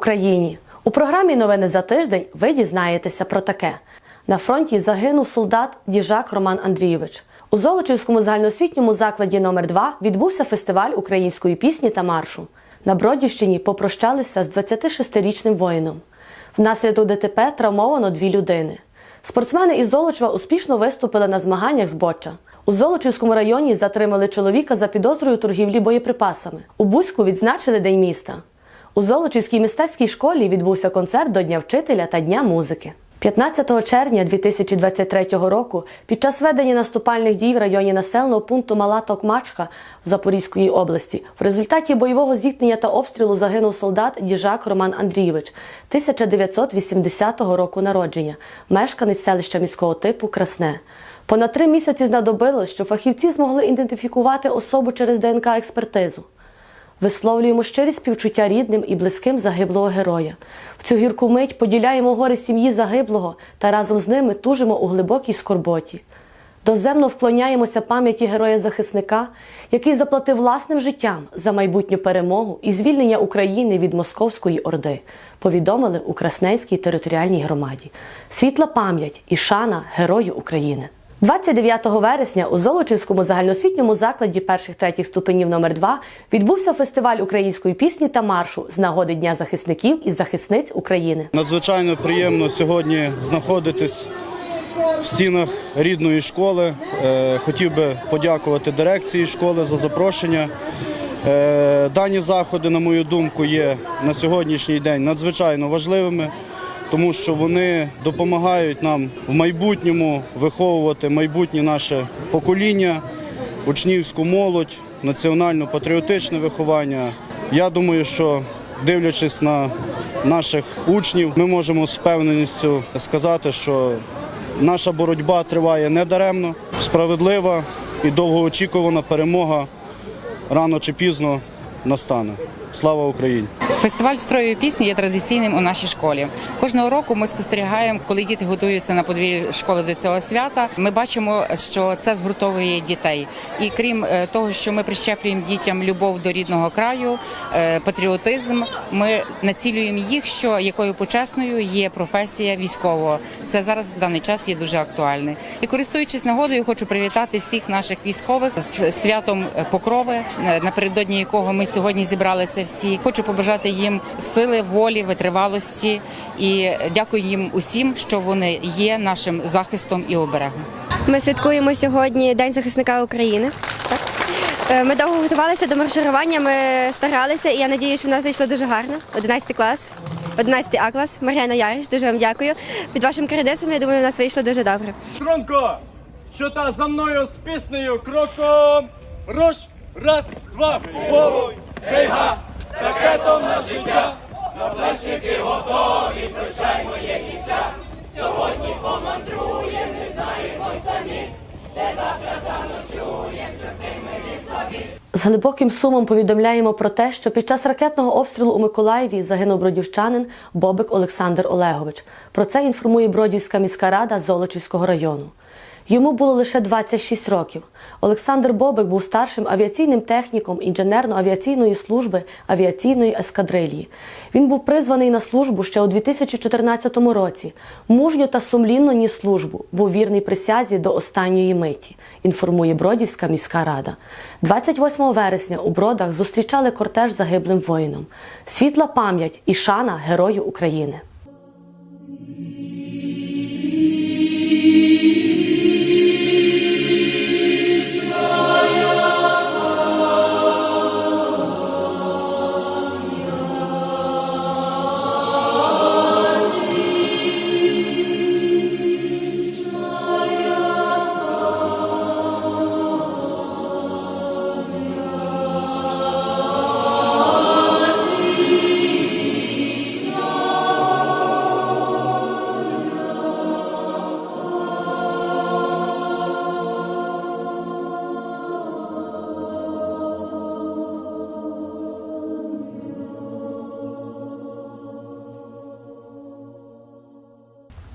Україні! У програмі Новини за тиждень ви дізнаєтеся про таке. На фронті загинув солдат Діжак Роман Андрійович. У Золочівському загальноосвітньому закладі номер 2 відбувся фестиваль української пісні та маршу. На Бродівщині попрощалися з 26-річним воїном. Внаслідок ДТП травмовано дві людини. Спортсмени із Золочева успішно виступили на змаганнях з боча. У Золочівському районі затримали чоловіка за підозрою торгівлі боєприпасами. У Бузьку відзначили День міста. У Золочівській мистецькій школі відбувся концерт до Дня вчителя та Дня музики. 15 червня 2023 року під час ведення наступальних дій в районі населеного пункту Мала Токмачка Запорізької області в результаті бойового зіткнення та обстрілу загинув солдат Діжак Роман Андрійович 1980 року народження, мешканець селища міського типу Красне. Понад три місяці знадобилось, щоб фахівці змогли ідентифікувати особу через ДНК-експертизу. Висловлюємо щирі співчуття рідним і близьким загиблого героя. В цю гірку мить поділяємо гори сім'ї загиблого та разом з ними тужимо у глибокій скорботі. Доземно вклоняємося пам'яті героя-захисника, який заплатив власним життям за майбутню перемогу і звільнення України від Московської Орди, повідомили у Красненській територіальній громаді. Світла пам'ять і шана Герою України. 29 вересня у Золочівському загальноосвітньому закладі перших третіх ступенів номер 2 відбувся фестиваль української пісні та маршу з нагоди Дня захисників і захисниць України. Надзвичайно приємно сьогодні знаходитись в стінах рідної школи. Е, Хотів би подякувати дирекції школи за запрошення. Е, Дані заходи, на мою думку, є на сьогоднішній день надзвичайно важливими, тому що вони допомагають нам в майбутньому виховувати майбутнє наше покоління, учнівську молодь, національно-патріотичне виховання. Я думаю, що дивлячись на наших учнів, ми можемо з впевненістю сказати, що наша боротьба триває недаремно, справедлива і довгоочікувана перемога рано чи пізно настане. Слава Україні! Фестиваль строю пісні є традиційним у нашій школі. Кожного року ми спостерігаємо, коли діти готуються на подвір'ї школи до цього свята. Ми бачимо, що це згуртовує дітей. І крім е, того, що ми прищеплюємо дітям любов до рідного краю, е, патріотизм, ми націлюємо їх, що якою почесною є професія військового. Це зараз в даний час є дуже актуальне. І користуючись нагодою, хочу привітати всіх наших військових з святом Покрови, напередодні якого ми сьогодні зібралися всі. Хочу побажати їм сили, волі, витривалості і дякую їм усім, що вони є нашим захистом і оберегом. Ми святкуємо сьогодні День захисника України. Так. Е, Ми довго готувалися до марширування, ми старалися, і я надію, що в нас вийшло дуже гарно. 11 клас, 11 А клас, Мар'яна Яриш, дуже вам дякую. Під вашим керівництвом, я думаю, у нас вийшло дуже добре. Струнко, що та за мною з піснею кроком. Руш, раз, два, голову, гей-га, ракетом на життя. Наплечники готові, прощай моє дівча. Сьогодні помандруєм, не знаємо самі. Де завтра заночуєм, щоб ти милі собі. З глибоким сумом повідомляємо про те, що під час ракетного обстрілу у Миколаєві загинув бродівчанин Бобик Олександр Олегович. Про це інформує Бродівська міська рада Золочівського району. Йому було лише 26 років. Олександр Бобик був старшим авіаційним техніком інженерно-авіаційної служби авіаційної ескадрилії. Він був призваний на службу ще у 2014 році. Мужньо та сумлінно ніс службу, був вірний присязі до останньої миті, інформує Бродівська міська рада. 28 вересня у Бродах зустрічали кортеж загиблим воїном. Світла пам'ять і шана Герою України.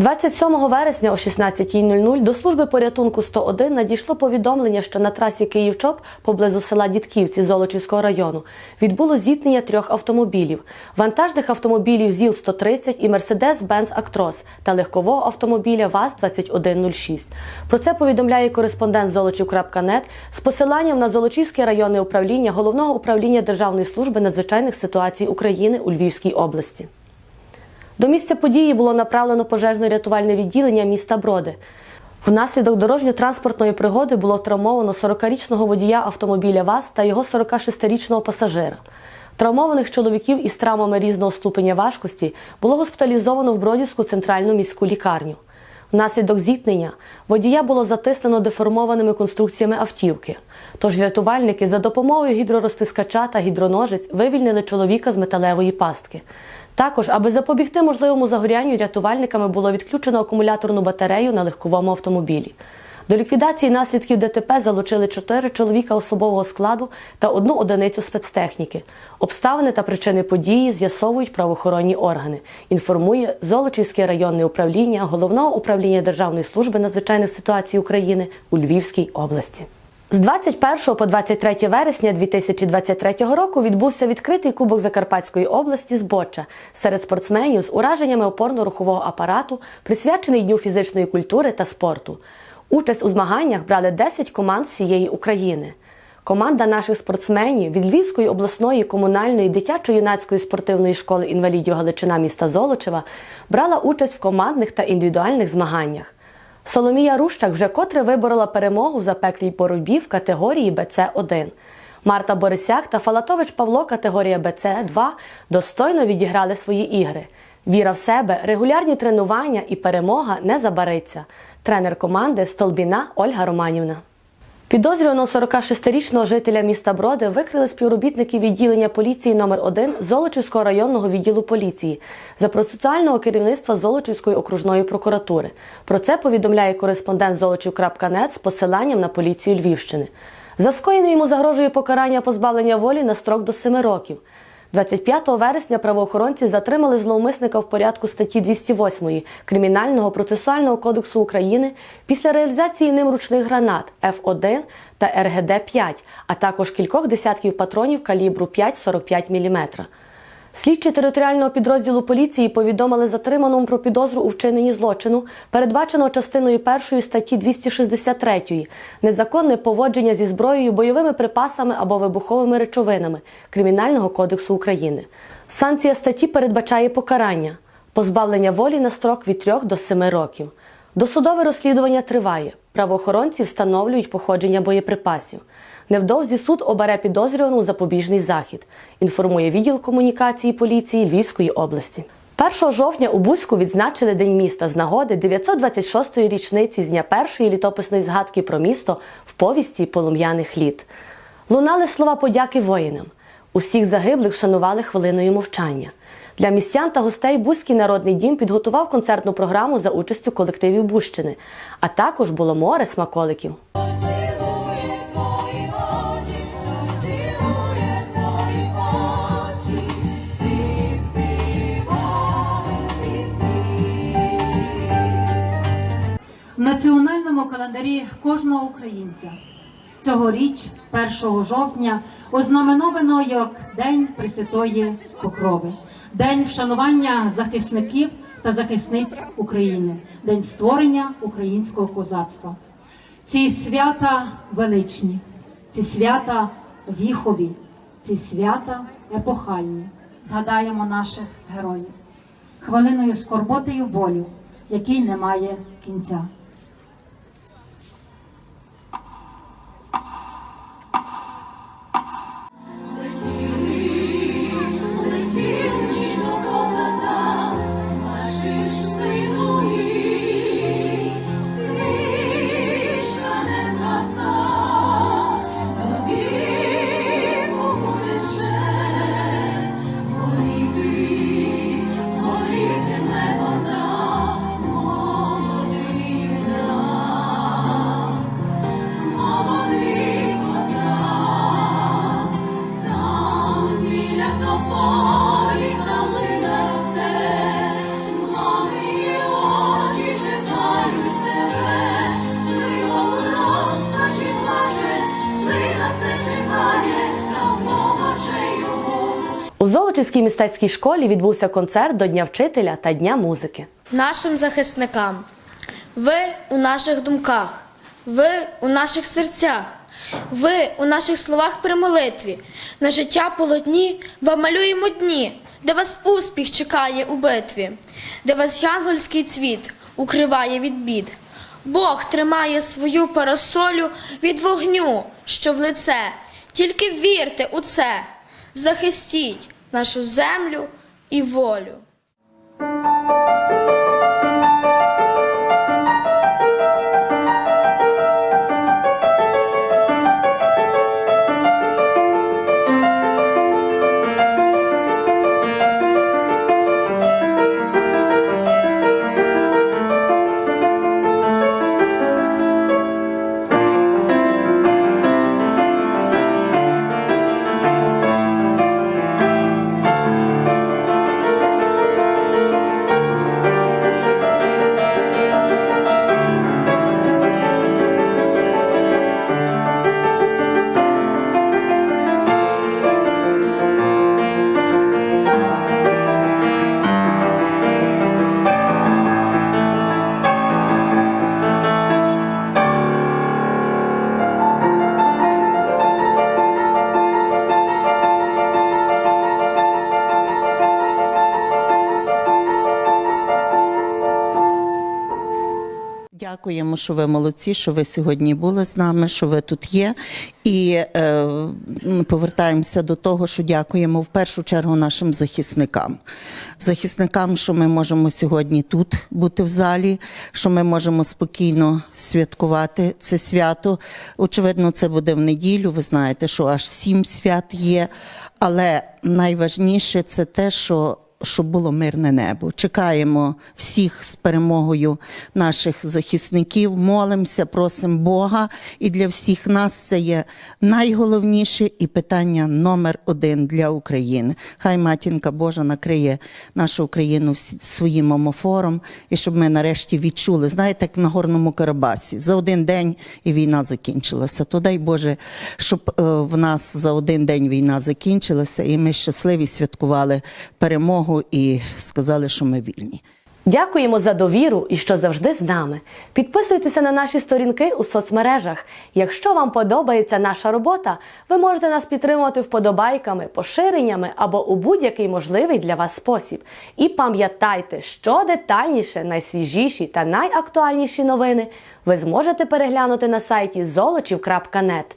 27 вересня о 16.00 до служби порятунку 101 надійшло повідомлення, що на трасі Київ-Чоп поблизу села Дідківці Золочівського району відбуло зіткнення трьох автомобілів: вантажних автомобілів ЗІЛ-130 і Мерседес-Бенц Актрос та легкового автомобіля ВАЗ-2106. Про це повідомляє кореспондент Золочів.нет з посиланням на Золочівське районне управління Головного управління Державної служби надзвичайних ситуацій України у Львівській області. До місця події було направлено пожежно-рятувальне відділення міста Броди. Внаслідок дорожньо-транспортної пригоди було травмовано 40-річного водія автомобіля ВАЗ та його 46-річного пасажира. Травмованих чоловіків із травмами різного ступеня важкості було госпіталізовано в Бродівську центральну міську лікарню. Внаслідок зіткнення водія було затиснено деформованими конструкціями автівки. Тож рятувальники за допомогою гідророзтискача та гідроножиць вивільнили чоловіка з металевої пастки. Також, аби запобігти можливому загорянню, рятувальниками було відключено акумуляторну батарею на легковому автомобілі. До ліквідації наслідків ДТП залучили чотири чоловіка особового складу та одну одиницю спецтехніки. Обставини та причини події з'ясовують правоохоронні органи. Інформує Золочівське районне управління Головного управління Державної служби надзвичайних ситуацій України у Львівській області. З 21 по 23 вересня 2023 року відбувся відкритий кубок Закарпатської області з боча серед спортсменів з ураженнями опорно-рухового апарату, присвячений Дню фізичної культури та спорту. Участь у змаганнях брали 10 команд всієї України. Команда наших спортсменів від Львівської обласної комунальної дитячо-юнацької спортивної школи інвалідів Галичина міста Золочева брала участь в командних та індивідуальних змаганнях. Соломія Рущак вже котре виборола перемогу в запеклій боротьбі в категорії БЦ-1. Марта Борисяк та Фалатович Павло категорія БЦ-2 достойно відіграли свої ігри. Віра в себе, регулярні тренування і перемога не забариться. Тренер команди Столбіна Ольга Романівна. Підозрюваного 46-річного жителя міста Броди викрили співробітники відділення поліції номер 1 Золочівського районного відділу поліції за процесуального керівництва Золочівської окружної прокуратури. Про це повідомляє кореспондент Золочів.нет з посиланням на поліцію Львівщини. За скоєне йому загрожує покарання позбавлення волі на строк до 7 років. 25 вересня правоохоронці затримали зловмисника в порядку статті 208 Кримінального процесуального кодексу України після реалізації ним ручних гранат Ф1 та РГД-5, а також кількох десятків патронів калібру 5,45 мм. Слідчі територіального підрозділу поліції повідомили затриманому про підозру у вчиненні злочину, передбаченого частиною 1 статті 263 незаконне поводження зі зброєю, бойовими припасами або вибуховими речовинами Кримінального кодексу України. Санкція статті передбачає покарання позбавлення волі на строк від 3 до 7 років. Досудове розслідування триває. Правоохоронці встановлюють походження боєприпасів. Невдовзі суд обере підозрювану запобіжний захід, інформує відділ комунікації поліції Львівської області. 1 жовтня у Бузьку відзначили День міста з нагоди 926-ї річниці з дня першої літописної згадки про місто в повісті полум'яних літ. Лунали слова подяки воїнам. Усіх загиблих вшанували хвилиною мовчання. Для містян та гостей Бузький народний дім підготував концертну програму за участю колективів Бущини, а також було море смаколиків. Національному календарі кожного українця. Цьогоріч, 1 жовтня, ознаменовано як День Пресвятої Покрови, День вшанування захисників та захисниць України, День створення українського козацтва. Ці свята величні, ці свята віхові, ці свята епохальні. Згадаємо наших героїв хвилиною скорботи і болю, який не має кінця. Золочівській мистецькій школі відбувся концерт до Дня вчителя та Дня музики. нашим захисникам. Ви у наших думках, ви у наших серцях, ви у наших словах при молитві. На життя полотні вам малюємо дні, де вас успіх чекає у битві, де вас янгольський цвіт укриває від бід. Бог тримає свою парасолю від вогню, що в лице. Тільки вірте у це, захистіть нашу землю і волю. Дякуємо, що ви молодці, що ви сьогодні були з нами, що ви тут є. І е, повертаємося до того, що дякуємо в першу чергу нашим захисникам. Захисникам, що ми можемо сьогодні тут бути в залі, що ми можемо спокійно святкувати це свято. Очевидно, це буде в неділю. Ви знаєте, що аж сім свят є. Але найважніше це те, що щоб було мирне небо. Чекаємо всіх з перемогою наших захисників, молимося, просимо Бога. І для всіх нас це є найголовніше і питання номер один для України. Хай матінка Божа накриє нашу Україну своїм омофором, і щоб ми нарешті відчули, знаєте, як на Горному Карабасі, за один день і війна закінчилася. То дай Боже, щоб е, в нас за один день війна закінчилася, і ми щасливі святкували перемогу і сказали, що ми вільні. Дякуємо за довіру і що завжди з нами. Підписуйтеся на наші сторінки у соцмережах. Якщо вам подобається наша робота, ви можете нас підтримувати вподобайками, поширеннями або у будь-який можливий для вас спосіб. І пам'ятайте, що детальніше, найсвіжіші та найактуальніші новини ви зможете переглянути на сайті золочів.нет.